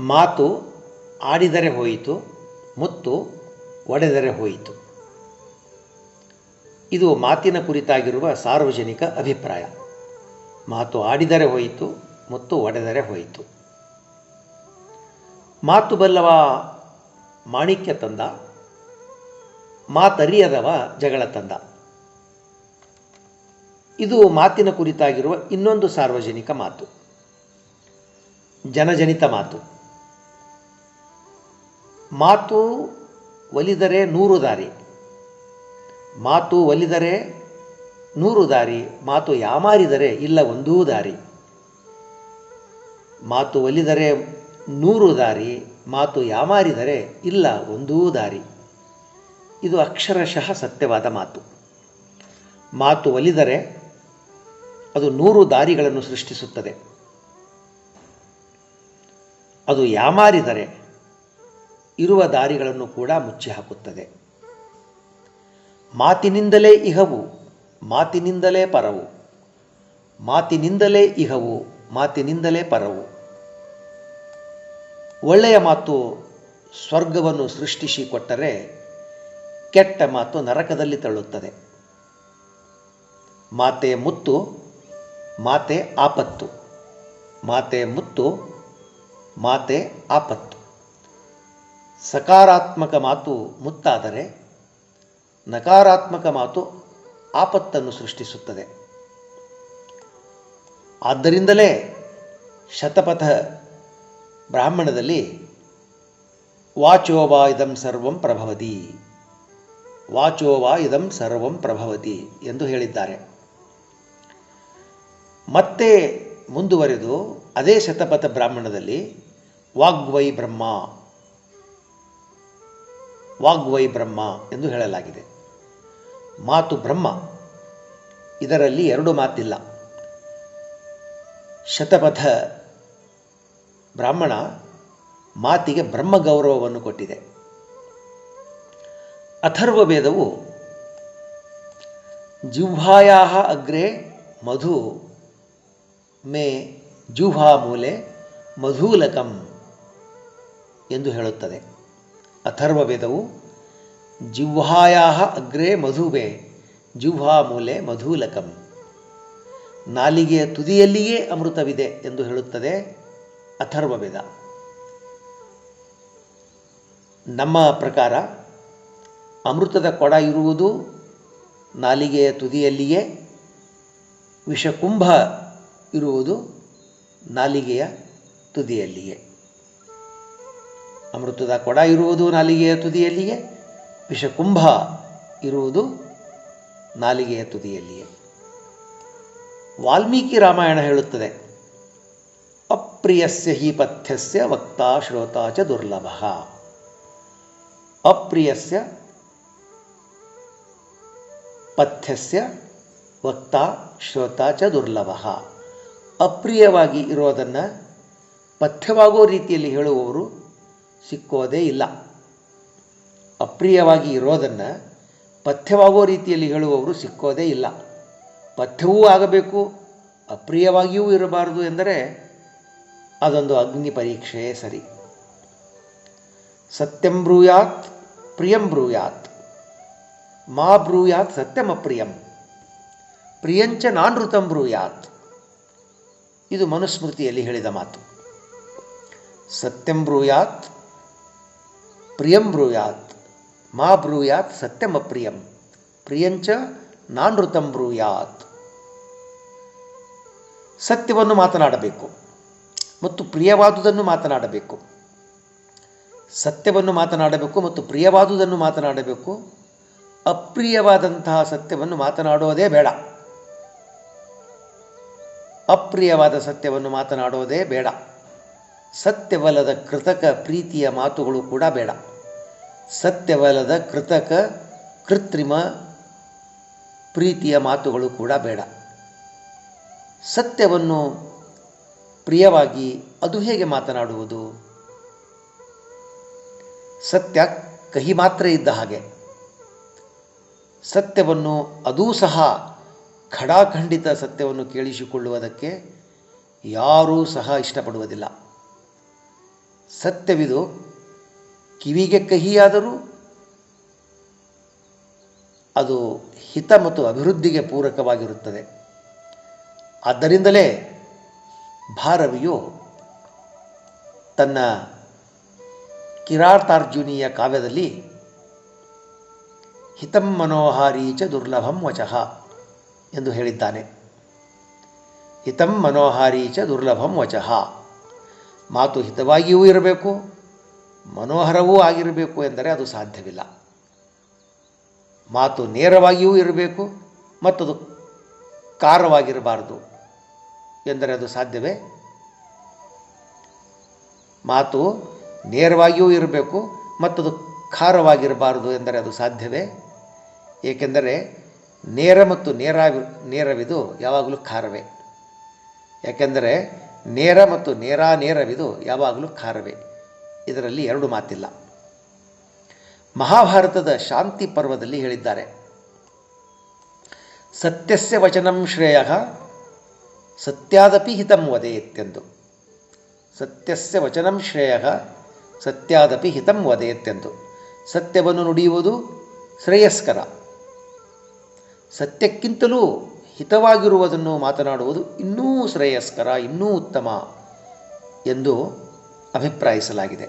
ಮಾತು ಆಡಿದರೆ ಹೋಯಿತು, ಮುತ್ತು ಒಡೆದರೆ ಹೋಯಿತು. ಇದು ಮಾತಿನ ಕುರಿತಾಗಿರುವ ಸಾರ್ವಜನಿಕ ಅಭಿಪ್ರಾಯ. ಮಾತು ಆಡಿದರೆ ಹೋಯಿತು, ಮುತ್ತು ಒಡೆದರೆ ಹೋಯಿತು. ಮಾತು ಬಲ್ಲವ ಮಾಣಿಕ್ಯ ತಂದ, ಮಾತರಿಯದವ ಜಗಳ ತಂದ. ಇದು ಮಾತಿನ ಕುರಿತಾಗಿರುವ ಇನ್ನೊಂದು ಸಾರ್ವಜನಿಕ ಮಾತು. ಜನಜನಿತ ಮಾತು. ಮಾತು ಒಲಿದರೆ ನೂರು ದಾರಿ. ಮಾತು ಒಲಿದರೆ ನೂರು ದಾರಿ. ಮಾತು ಯಾಮಾರಿದರೆ ಇಲ್ಲ ಒಂದೂ ದಾರಿ. ಮಾತು ಒಲಿದರೆ ನೂರು ದಾರಿ. ಮಾತು ಯಾಮಾರಿದರೆ ಇಲ್ಲ ಒಂದೂ ದಾರಿ. ಇದು ಅಕ್ಷರಶಃ ಸತ್ಯವಾದ ಮಾತು. ಮಾತು ಒಲಿದರೆ ಅದು ನೂರು ದಾರಿಗಳನ್ನು ಸೃಷ್ಟಿಸುತ್ತದೆ. ಅದು ಯಾಮಾರಿದರೆ ಇರುವ ದಾರಿಗಳನ್ನು ಕೂಡ ಮುಚ್ಚಿ ಹಾಕುತ್ತದೆ. ಮಾತಿನಿಂದಲೇ ಇಹವು, ಮಾತಿನಿಂದಲೇ ಪರವು. ಮಾತಿನಿಂದಲೇ ಇಹವು, ಮಾತಿನಿಂದಲೇ ಪರವು. ಒಳ್ಳೆಯ ಮಾತು ಸ್ವರ್ಗವನ್ನು ಸೃಷ್ಟಿಸಿ ಕೊಟ್ಟರೆ ಕೆಟ್ಟ ಮಾತು ನರಕದಲ್ಲಿ ತಳ್ಳುತ್ತದೆ. ಮಾತೆ ಮುತ್ತು, ಮಾತೆ ಆಪತ್ತು. ಮಾತೆ ಮುತ್ತು, ಮಾತೆ ಆಪತ್ತು. ಸಕಾರಾತ್ಮಕ ಮಾತು ಮುತ್ತಾದರೆ ನಕಾರಾತ್ಮಕ ಮಾತು ಆಪತ್ತನ್ನು ಸೃಷ್ಟಿಸುತ್ತದೆ. ಆದ್ದರಿಂದಲೇ ಶತಪಥ ಬ್ರಾಹ್ಮಣದಲ್ಲಿ ವಾಚೋವಾ ಇದಂ ಸರ್ವಂ ಪ್ರಭವತಿ, ವಾಚೋವಾ ಇದಂ ಸರ್ವಂ ಪ್ರಭವತಿ ಎಂದು ಹೇಳಿದ್ದಾರೆ. ಮತ್ತೆ ಮುಂದುವರೆದು ಅದೇ ಶತಪಥ ಬ್ರಾಹ್ಮಣದಲ್ಲಿ ವಾಗ್ವೈ ಬ್ರಹ್ಮ ವಾಗ್ವೈ ಬ್ರಹ್ಮ ಎಂದು ಹೇಳಲಾಗಿದೆ. ಮಾತು ಬ್ರಹ್ಮ. ಇದರಲ್ಲಿ ಎರಡು ಮಾತಿಲ್ಲ. ಶತಪಥ ಬ್ರಾಹ್ಮಣ ಮಾತಿಗೆ ಬ್ರಹ್ಮ ಗೌರವವನ್ನು ಕೊಟ್ಟಿದೆ. ಅಥರ್ವ ವೇದವು ಜಿಹ್ವಾಯಾ ಅಗ್ರೆ ಮಧು ಮೇ ಜುಹಾ ಮೂಲೆ ಮಧೂಲಕಂ ಎಂದು ಹೇಳುತ್ತದೆ. ಅಥರ್ವ ವೇದವು ಜಿಹ್ವಾಯಾ ಅಗ್ರೆ ಮಧುವೆ ಜಿಹ್ವಾ ಮೂಲೆ ಮಧುಲಕಂ. ನಾಲಿಗೆಯ ತುದಿಯಲ್ಲಿಯೇ ಅಮೃತವಿದೆ ಎಂದು ಹೇಳುತ್ತದೆ ಅಥರ್ವವೇದ ನಮ್ಮ ಪ್ರಕಾರ ಅಮೃತದ ಕೊಡ ಇರುವುದು ನಾಲಿಗೆಯ ತುದಿಯಲ್ಲಿಯೇ, ವಿಷಕುಂಭ ಇರುವುದು ನಾಲಿಗೆಯ ತುದಿಯಲ್ಲಿಯೇ. ಅಮೃತದ ಕೊಡ ಇರುವುದು ನಾಲಿಗೆಯ ತುದಿಯಲ್ಲಿಯೇ, ವಿಷಕುಂಭ ಇರುವುದು ನಾಲಿಗೆಯ ತುದಿಯಲ್ಲಿಯೇ. ವಾಲ್ಮೀಕಿ ರಾಮಾಯಣ ಹೇಳುತ್ತದೆ, ಅಪ್ರಿಯಸ್ಯ ಹಿ ಪಥ್ಯಸ್ಯ ವಕ್ತಾ ಶ್ರೋತ ಚ ದುರ್ಲಭ. ಅಪ್ರಿಯಸ್ಯ ಪಥ್ಯಸ್ಯ ವಕ್ತಾ ಶ್ರೋತ ಚ ದುರ್ಲಭ. ಅಪ್ರಿಯವಾಗಿ ಇರೋದನ್ನು ಪಥ್ಯವಾಗೋ ರೀತಿಯಲ್ಲಿ ಹೇಳುವವರು ಸಿಕ್ಕೋದೇ ಇಲ್ಲ. ಅಪ್ರಿಯವಾಗಿ ಇರೋದನ್ನು ಪಥ್ಯವಾಗೋ ರೀತಿಯಲ್ಲಿ ಹೇಳುವವರು ಸಿಕ್ಕೋದೇ ಇಲ್ಲ. ಪಥ್ಯವೂ ಆಗಬೇಕು, ಅಪ್ರಿಯವಾಗಿಯೂ ಇರಬಾರದು ಎಂದರೆ ಅದೊಂದು ಅಗ್ನಿ ಪರೀಕ್ಷೆಯೇ ಸರಿ. ಸತ್ಯಂ ಬ್ರೂಯಾತ್, ಪ್ರಿಯಂ ಬ್ರೂಯಾತ್. ಮಾ ಬ್ರೂಯಾತ್ ಸತ್ಯಮಪ್ರಿಯಂ ಪ್ರಿಯಂಚ ನಾನೃತಂ ಬ್ರೂಯಾತ್. ಇದು ಮನುಸ್ಮೃತಿಯಲ್ಲಿ ಹೇಳಿದ ಮಾತು. ಸತ್ಯಂ ಬ್ರೂಯಾತ್ ಪ್ರಿಯಂ ಬ್ರೂಯಾತ್ ಮಾ ಬ್ರೂಯಾತ್ ಸತ್ಯಮಪ್ರಿಯಂ ಪ್ರಿಯಂಚ ನಾನೃತಂ ಬ್ರೂಯಾತ್ ಸತ್ಯವನ್ನು ಮಾತನಾಡಬೇಕು। ಮತ್ತು ಪ್ರಿಯವಾದುದನ್ನು ಮಾತನಾಡಬೇಕು। ಸತ್ಯವನ್ನು ಮಾತನಾಡಬೇಕು ಮತ್ತು ಪ್ರಿಯವಾದುದನ್ನು ಮಾತನಾಡಬೇಕು। ಅಪ್ರಿಯವಾದಂತಹ ಸತ್ಯವನ್ನು ಮಾತನಾಡೋದೇ ಬೇಡ। ಅಪ್ರಿಯವಾದ ಸತ್ಯವನ್ನು ಮಾತನಾಡೋದೇ ಬೇಡ। ಸತ್ಯವಲ್ಲದ ಕೃತಕ ಪ್ರೀತಿಯ ಮಾತುಗಳು ಕೂಡ ಬೇಡ। ಸತ್ಯವಲ್ಲದ ಕೃತಕ, ಕೃತ್ರಿಮ ಪ್ರೀತಿಯ ಮಾತುಗಳು ಕೂಡ ಬೇಡ. ಸತ್ಯವನ್ನು ಪ್ರಿಯವಾಗಿ ಅದು ಹೇಗೆ ಮಾತನಾಡುವುದು? ಸತ್ಯ ಕಹಿ ಮಾತ್ರ ಇದ್ದ ಹಾಗೆ. ಸತ್ಯವನ್ನು ಅದೂ ಸಹ ಖಡಾಖಂಡಿತ ಸತ್ಯವನ್ನು ಕೇಳಿಸಿಕೊಳ್ಳುವುದಕ್ಕೆ ಯಾರೂ ಸಹ ಇಷ್ಟಪಡುವುದಿಲ್ಲ. ಸತ್ಯವಿದು ಕಿವಿಗೆ ಕಹಿಯಾದರೂ ಅದು ಹಿತ ಮತ್ತು ಅಭಿವೃದ್ಧಿಗೆ ಪೂರಕವಾಗಿರುತ್ತದೆ. ಆದ್ದರಿಂದಲೇ ಭಾರವಿಯು ತನ್ನ ಕಿರಾತಾರ್ಜುನಿಯ ಕಾವ್ಯದಲ್ಲಿ ಹಿತಂ ಮನೋಹಾರಿ ಚ ದುರ್ಲಭಂ ವಚಃ ಎಂದು ಹೇಳಿದ್ದಾನೆ. ಹಿತಂ ಮನೋಹಾರಿ ಚ ದುರ್ಲಭಂ ವಚಃ. ಮಾತು ಹಿತವಾಗಿಯೂ ಇರಬೇಕು ಮನೋಹರವೂ ಆಗಿರಬೇಕು ಎಂದರೆ ಅದು ಸಾಧ್ಯವಿಲ್ಲ. ಮಾತು ನೇರವಾಗಿಯೂ ಇರಬೇಕು, ಮತ್ತದು ಕಾರವಾಗಿರಬಾರದು ಎಂದರೆ ಅದು ಸಾಧ್ಯವೇ? ಮಾತು ನೇರವಾಗಿಯೂ ಇರಬೇಕು, ಮತ್ತದು ಖಾರವಾಗಿರಬಾರದು ಎಂದರೆ ಅದು ಸಾಧ್ಯವೇ? ಏಕೆಂದರೆ ನೇರ ಮತ್ತು ನೇರ ನೇರವಿದು ಯಾವಾಗಲೂ ಖಾರವೇ. ಯಾಕೆಂದರೆ ನೇರ ಮತ್ತು ನೇರ ನೇರವಿದು ಯಾವಾಗಲೂ ಖಾರವೇ. ಇದರಲ್ಲಿ ಎರಡು ಮಾತಿಲ್ಲ. ಮಹಾಭಾರತದ ಶಾಂತಿ ಪರ್ವದಲ್ಲಿ ಹೇಳಿದ್ದಾರೆ. ಸತ್ಯಸ್ಯ ವಚನಂ ಶ್ರೇಯ, ಸತ್ಯಾದಪಿ ಹಿತಂ ವದೇತ್ಯೆಂದು. ಸತ್ಯಸ್ಯ ವಚನಂ ಶ್ರೇಯ, ಸತ್ಯಾದಪಿ ಹಿತಂ ವದೇತ್ಯೆಂದು. ಸತ್ಯವನ್ನು ನುಡಿಯುವುದು ಶ್ರೇಯಸ್ಕರ. ಸತ್ಯಕ್ಕಿಂತಲೂ ಹಿತವಾಗಿರುವುದನ್ನು ಮಾತನಾಡುವುದು ಇನ್ನೂ ಶ್ರೇಯಸ್ಕರ, ಇನ್ನೂ ಉತ್ತಮ ಎಂದು ಅಭಿಪ್ರಾಯಿಸಲಾಗಿದೆ.